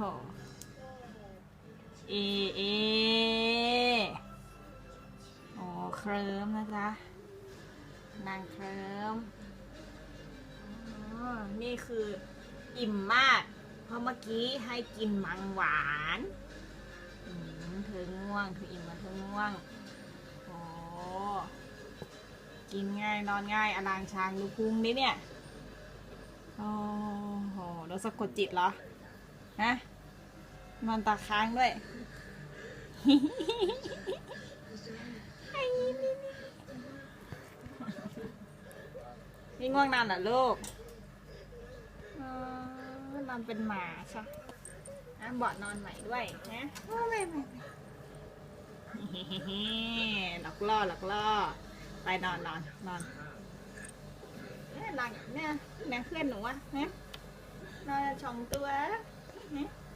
หเอเอโอ้เคลิ้มนะจ๊ะนางเคลิ้มอ๋อนี่คืออิ่มมาก เพราะเมื่อกี้ให้กินมังหวานเธอง่วงเธออิ่มแล้วเธอง่วงโอ้กินง่ายนอนง่ายอลางชางดูกพุงนี่เนี่ย โอ้โหแล้วสะกดจิตเหรอ ฮะนอนตาค้างด้วยนี่ง่วงนอนเหรอลูกนอนเป็นหมาใช่อะเบาะนอนใหม่ด้วยนะโอ้ไม่ไม่ไม่หลอกล่อหลอกล่อ ไปนอนนอนนอนเนี่ยนอนเนี่ยเนี่ยเพื่อนหนูอะเนี่ยนอนสองตัว 嗯。